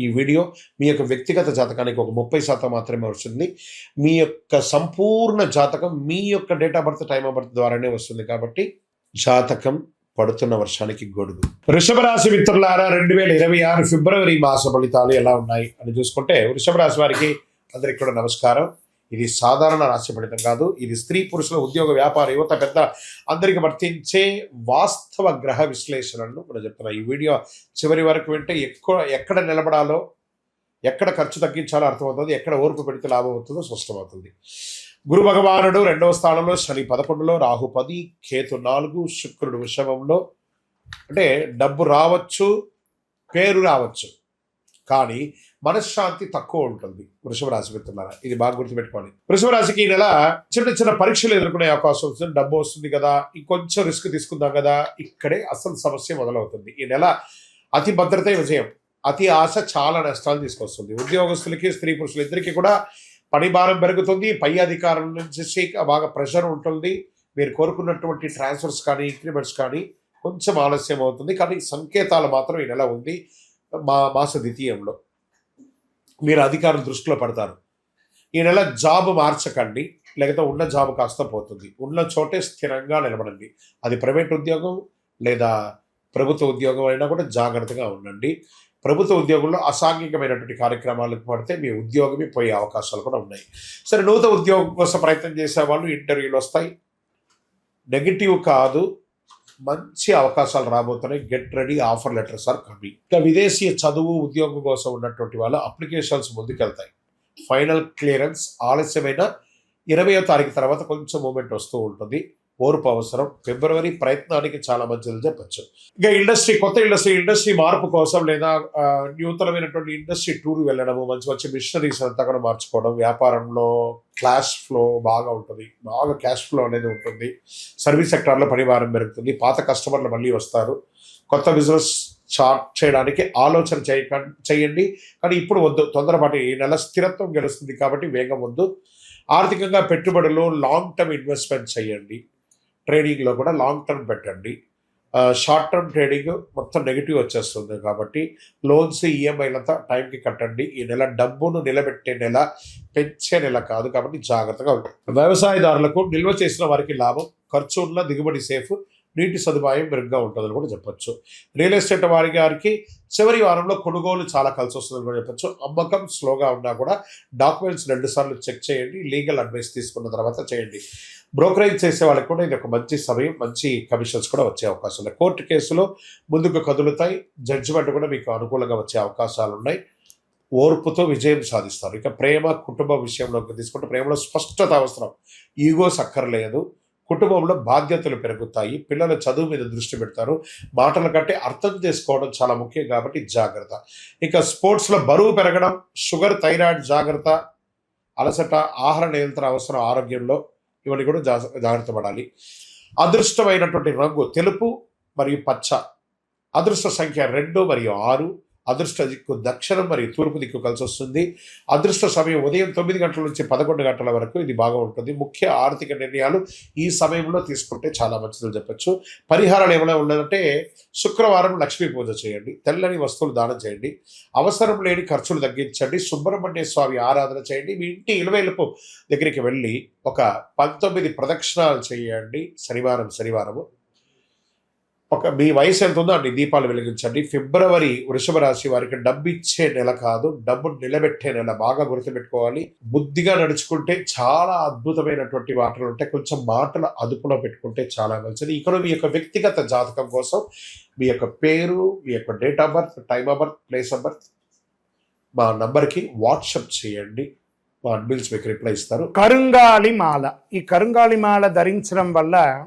ఈ వీడియో మీ యొక్క వ్యక్తిగత జాతకానికి ఒక ముప్పై శాతం మాత్రమే వస్తుంది. మీ యొక్క సంపూర్ణ జాతకం మీ యొక్క date of birth time of birth ద్వారానే వస్తుంది కాబట్టి జాతకం పడుతున్న వర్షానికి గొడుగు. వృషభ రాశి మిత్రులారా రెండు వేల ఇరవై ఆరు ఫిబ్రవరి మాస ఫలితాలు ఎలా ఉన్నాయి అని చూసుకుంటే వృషభ రాశి వారికి అందరికి కూడా నమస్కారం. ఇది సాధారణ రాశి కాదు. ఇది స్త్రీ పురుషుల ఉద్యోగ వ్యాపార యువత పెద్ద అందరికి వర్తించే వాస్తవ గ్రహ విశ్లేషణను మనం చెప్తున్నాం. ఈ వీడియో చివరి వరకు వింటే ఎక్కువ ఎక్కడ నిలబడాలో ఎక్కడ ఖర్చు తగ్గించాలో అర్థమవుతుంది ఎక్కడ ఓర్పు పెడితే లాభం అవుతుందో స్పష్టమవుతుంది. గురు భగవానుడు రెండవ స్థానంలో శని పదకొండులో రాహు పది కేతు నాలుగు శుక్రుడు వృషభంలో. అంటే డబ్బు రావచ్చు పేరు రావచ్చు. కానీ మనశ్శాంతి తక్కువ ఉంటుంది. వృషభ రాశి మిత్రులారా ఇది బాగా గుర్తుపెట్టుకోండి. వృషభ రాశికి ఈ నెల చిన్న చిన్న పరీక్షలు ఎదుర్కొనే అవకాశం వస్తుంది. డబ్బు వస్తుంది కదా ఇంకొంచెం రిస్క్ తీసుకుందాం కదా ఇక్కడే అసలు సమస్య మొదలవుతుంది. ఈ నెల అతి భద్రతే విజయం అతి ఆశ చాలా నష్టాలు తీసుకొస్తుంది. ఉద్యోగస్తులకి స్త్రీ పురుషులు ఇద్దరికి కూడా పని భారం పెరుగుతుంది. పై అధికారుల నుంచి బాగా ప్రెషర్ ఉంటుంది. మీరు కోరుకున్నటువంటి ట్రాన్స్ఫర్స్ కానీ ఇంక్రిమెంట్స్ కానీ కొంచెం ఆలస్యం అవుతుంది. కానీ సంకేతాలు మాత్రం ఈ నెల ఉంది. మా మాస ద్వితీయంలో. మీరు అధికారులు దృష్టిలో పడతారు. ఈ నెల జాబ్ మార్చకండి లేకపోతే ఉన్న జాబ్ కాస్త పోతుంది. ఉన్న చోటే స్థిరంగా నిలబడండి. అది ప్రైవేట్ ఉద్యోగం లేదా ప్రభుత్వ ఉద్యోగం అయినా కూడా జాగ్రత్తగా ఉండండి. ప్రభుత్వ ఉద్యోగంలో అసాంఘికమైనటువంటి కార్యక్రమాలకు పడితే మీ ఉద్యోగమే పోయే అవకాశాలు కూడా ఉన్నాయి. సరే నూతన ఉద్యోగం కోసం ప్రయత్నం చేసే వాళ్ళు ఇంటర్వ్యూలు వస్తాయి. నెగిటివ్ కాదు. మంచి అవకాశాలు రాబోతున్నాయి. Get ready offer letters are coming ఇంకా విదేశీ చదువు ఉద్యోగం కోసం ఉన్నటువంటి వాళ్ళు అప్లికేషన్స్ ముందుకెళ్తాయి. ఫైనల్ క్లియరెన్స్ ఆలస్యమైన ఇరవయో తారీఖు తర్వాత కొంచెం మూమెంట్ వస్తూ ఉంటుంది. ఓర్పు అవసరం ఫిబ్రవరి ప్రయత్నానికి చాలా మంచిది చెప్పచ్చు. ఇంకా ఇండస్ట్రీ కొత్త ఇండస్ట్రీ ఇండస్ట్రీ మార్పు కోసం లేదా నూతనమైనటువంటి ఇండస్ట్రీ టూర్ వెళ్ళడము మంచి మంచి మిషనరీస్ అంతా కూడా మార్చుకోవడం వ్యాపారంలో క్లాష్ ఫ్లో బాగా ఉంటుంది. బాగా క్యాష్ ఫ్లో అనేది ఉంటుంది. సర్వీస్ సెక్టార్లో పనిభారం పెరుగుతుంది. పాత కస్టమర్లు మళ్ళీ వస్తారు. కొత్త బిజినెస్ స్టార్ట్ చేయడానికి ఆలోచన చేయక చేయండి. కానీ ఇప్పుడు వద్దు. తొందరపాటు ఈ నెల స్థిరత్వం గెలుస్తుంది కాబట్టి వేగం వద్దు. ఆర్థికంగా పెట్టుబడులు లాంగ్ టర్మ్ ఇన్వెస్ట్మెంట్ చేయండి. ట్రేడింగ్లో కూడా లాంగ్ టర్మ్ పెట్టండి. షార్ట్ టర్మ్ ట్రేడింగ్ మొత్తం నెగిటివ్ వచ్చేస్తుంది కాబట్టి లోన్స్ ఈఎంఐలంతా టైంకి కట్టండి. ఈ నెల డబ్బును నిలబెట్టే నెల పెంచే నెల కాదు కాబట్టి జాగ్రత్తగా ఉంటుంది వ్యవసాయదారులకు నిల్వ చేసిన వారికి లాభం ఖర్చు ఉన్న దిగుబడి సేఫ్ నీటి సదుపాయం మెరుగ్గా ఉంటుందని కూడా చెప్పొచ్చు. రియల్ ఎస్టేట్ వారి గారికి చివరి వారంలో కొనుగోలు చాలా కలిసి వస్తుందని కూడా చెప్పొచ్చు. అమ్మకం స్లోగా ఉన్నా కూడా డాక్యుమెంట్స్ రెండు సార్లు చెక్ చేయండి లీగల్ అడ్వైస్ తీసుకున్న తర్వాత చేయండి. బ్రోకరేజ్ చేసే వాళ్ళకి కూడా ఇది ఒక మంచి సమయం మంచి కమిషన్స్ కూడా వచ్చే అవకాశం ఉన్నాయి కోర్టు కేసులో ముందుకు కదులుతాయి. జడ్జిమెంట్ కూడా మీకు అనుకూలంగా వచ్చే అవకాశాలు ఉన్నాయి. ఓర్పుతో విజయం సాధిస్తారు. ఇక ప్రేమ కుటుంబ విషయంలోకి తీసుకుంటే ప్రేమలో స్పష్టత అవసరం. ఈగో సక్కర్లేదు కుటుంబంలో బాధ్యతలు పెరుగుతాయి పిల్లల చదువు మీద దృష్టి పెడతారు. మాటల కంటే అర్థం చేసుకోవడం చాలా ముఖ్యం కాబట్టి జాగ్రత్త. ఇక స్పోర్ట్స్లో బరువు పెరగడం షుగర్ థైరాయిడ్ జాగ్రత్త అలసట ఆహార నియంత్రణ అవసరం ఆరోగ్యంలో ఇవన్నీ కూడా జాగ్ర జాగ్రత్త పడాలి. అదృష్టమైనటువంటి రంగు తెలుపు మరియు పచ్చ. అదృష్ట సంఖ్య రెండు మరియు ఆరు. అదృష్ట దిక్కు దక్షిణం మరియు తూర్పు దిక్కు కలిసి వస్తుంది. అదృష్ట సమయం ఉదయం తొమ్మిది గంటల నుంచి పదకొండు గంటల వరకు ఇది బాగా ఉంటుంది. ముఖ్య ఆర్థిక నిర్ణయాలు ఈ సమయంలో తీసుకుంటే చాలా మంచిదని చెప్పచ్చు. పరిహారాలు ఏమైనా ఉన్నదంటే శుక్రవారం లక్ష్మీ పూజ చేయండి. తెల్లని వస్తువులు దానం చేయండి. అవసరం లేని ఖర్చులు తగ్గించండి. సుబ్రహ్మణ్య స్వామి ఆరాధన చేయండి. మీ ఇంటి ఇలవేలుపు దగ్గరికి వెళ్ళి ఒక పంతొమ్మిది ప్రదక్షిణాలు చేయండి. శనివారం శనివారము. ఒక మీ వయసు ఎంత ఉందో అన్ని దీపాలు వెలిగించండి. ఫిబ్రవరి వృషభ రాశి వారికి డబ్బు ఇచ్చే నెల కాదు డబ్బు నిలబెట్టే నెల. బాగా గుర్తుపెట్టుకోవాలి. బుద్ధిగా నడుచుకుంటే చాలా అద్భుతమైనటువంటి మాటలు ఉంటాయి. కొంచెం మాటలు అదుపులో పెట్టుకుంటే చాలా మంచిది. ఇక్కడ మీ యొక్క వ్యక్తిగత జాతకం కోసం మీ యొక్క పేరు మీ యొక్క date of birth time of birth place of birth మా నంబర్కి వాట్సప్ చేయండి. మా అడ్మిన్స్ మీకు రిప్లై ఇస్తారు. కరుంగాలి మాల ఈ కరుంగాలి మాల ధరించడం వల్ల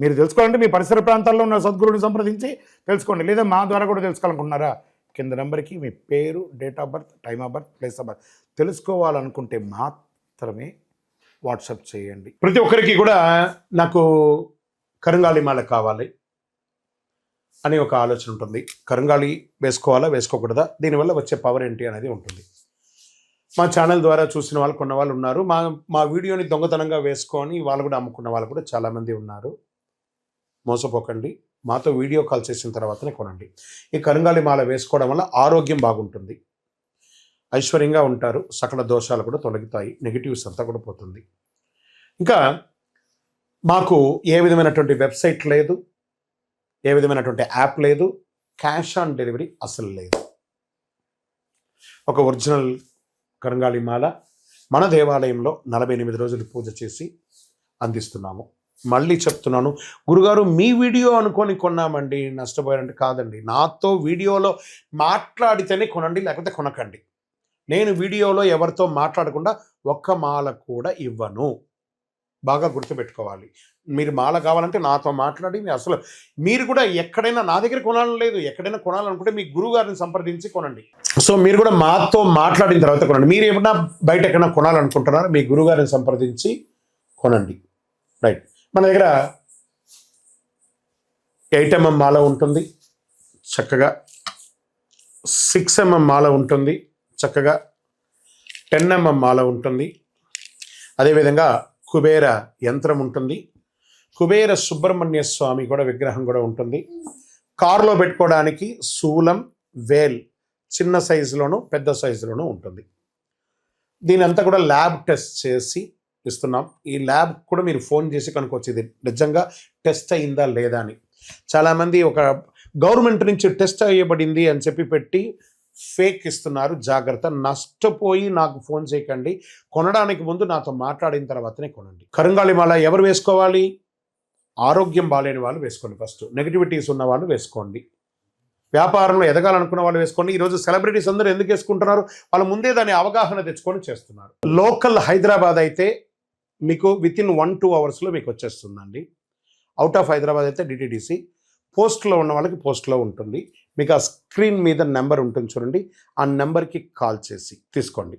మీరు తెలుసుకోవాలంటే మీ పరిసర ప్రాంతాల్లో ఉన్న సద్గురుని సంప్రదించి తెలుసుకోండి. లేదా మా ద్వారా కూడా తెలుసుకోవాలనుకుంటున్నారా? కింద నెంబర్కి మీ పేరు date of birth time of birth place of birth తెలుసుకోవాలనుకుంటే మాత్రమే వాట్సాప్ చేయండి. ప్రతి ఒక్కరికి కూడా నాకు కరుంగాళి మాల కావాలి అని ఒక ఆలోచన ఉంటుంది. కరుంగాళి వేసుకోవాలా వేసుకోకూడదా? దీనివల్ల వచ్చే పవర్ ఏంటి అనేది ఉంటుంది. మా ఛానల్ ద్వారా చూసిన వాళ్ళు కొన్న వాళ్ళు ఉన్నారు. మా మా వీడియోని దొంగతనంగా వేసుకొని వాళ్ళు కూడా అమ్ముకున్న వాళ్ళు కూడా చాలామంది ఉన్నారు. మోసపోకండి. మాతో వీడియో కాల్ చేసిన తర్వాతనే కొనండి. ఈ కరుంగాళి మాల వేసుకోవడం వల్ల ఆరోగ్యం బాగుంటుంది. ఐశ్వర్యంగా ఉంటారు. సకల దోషాలు కూడా తొలగుతాయి. నెగిటివ్స్ అంతా కూడా పోతుంది. ఇంకా మాకు ఏ విధమైనటువంటి వెబ్సైట్ లేదు. ఏ విధమైనటువంటి యాప్ లేదు. క్యాష్ ఆన్ డెలివరీ అసలు లేదు. ఒక ఒరిజినల్ కరంగాళి మాల మన దేవాలయంలో నలభై ఎనిమిది రోజులు పూజ చేసి అందిస్తున్నాము. మళ్ళీ చెప్తున్నాను. గురుగారు మీ వీడియో అనుకొని కొన్నామండి నష్టపోయారంటే కాదండి. నాతో వీడియోలో మాట్లాడితేనే కొనండి లేకపోతే కొనకండి. నేను వీడియోలో ఎవరితో మాట్లాడకుండా ఒక్క మాల కూడా ఇవ్వను. బాగా గుర్తుపెట్టుకోవాలి. మీరు మాల కావాలంటే నాతో మాట్లాడి మీ అసలు మీరు కూడా ఎక్కడైనా నా దగ్గర కొనాలని లేదు. ఎక్కడైనా కొనాలనుకుంటే మీ గురువు గారిని సంప్రదించి కొనండి. సో మీరు కూడా మాతో మాట్లాడిన తర్వాత కొనండి. మీరు ఏమన్నా బయట ఎక్కడైనా కొనాలనుకుంటున్నారా? మీ గురువు గారిని సంప్రదించి కొనండి. రైట్. మన దగ్గర ఎయిట్ ఎంఎం మాల ఉంటుంది. చక్కగా సిక్స్ ఎంఎం మాల ఉంటుంది. చక్కగా టెన్ ఎంఎం మాల ఉంటుంది. అదేవిధంగా కుబేర యంత్రం ఉంటుంది. కుబేర సుబ్రహ్మణ్య స్వామి కూడా విగ్రహం కూడా ఉంటుంది. కారులో పెట్టుకోవడానికి శూలం వేల్ చిన్న సైజులోను పెద్ద సైజులోను ఉంటుంది. దీని అంతా కూడా ల్యాబ్ టెస్ట్ చేసి ఇస్తున్నాం. ఈ ల్యాబ్ కూడా మీరు ఫోన్ చేసి కనుక్కోవచ్చు. ఇది నిజంగా టెస్ట్ అయిందా లేదా అని. చాలామంది ఒక గవర్నమెంట్ నుంచి టెస్ట్ అయ్యబడింది అని చెప్పి పెట్టి ఫేక్ ఇస్తున్నారు. జాగ్రత్త. నష్టపోయి నాకు ఫోన్ చేయకండి. కొనడానికి ముందు నాతో మాట్లాడిన తర్వాతనే కొనండి. కరుంగాళి మాల ఎవరు వేసుకోవాలి? ఆరోగ్యం బాగాలేని వాళ్ళు వేసుకోండి ఫస్ట్. నెగిటివిటీస్ ఉన్న వాళ్ళు వేసుకోండి. వ్యాపారంలో ఎదగాలనుకున్న వాళ్ళు వేసుకోండి. ఈరోజు సెలబ్రిటీస్ అందరూ ఎందుకు వేసుకుంటున్నారు? వాళ్ళు ముందే దాని అవగాహన తెచ్చుకొని చేస్తున్నారు. లోకల్ హైదరాబాద్ అయితే మీకు విత్ ఇన్ వన్ టూ అవర్స్లో మీకు వచ్చేస్తుందండి. అవుట్ ఆఫ్ హైదరాబాద్ అయితే డిటీడీసీ పోస్ట్లో ఉన్న వాళ్ళకి పోస్ట్లో ఉంటుంది. మీకు ఆ స్క్రీన్ మీద నెంబర్ ఉంటుంది చూడండి. ఆ నెంబర్కి కాల్ చేసి తీసుకోండి.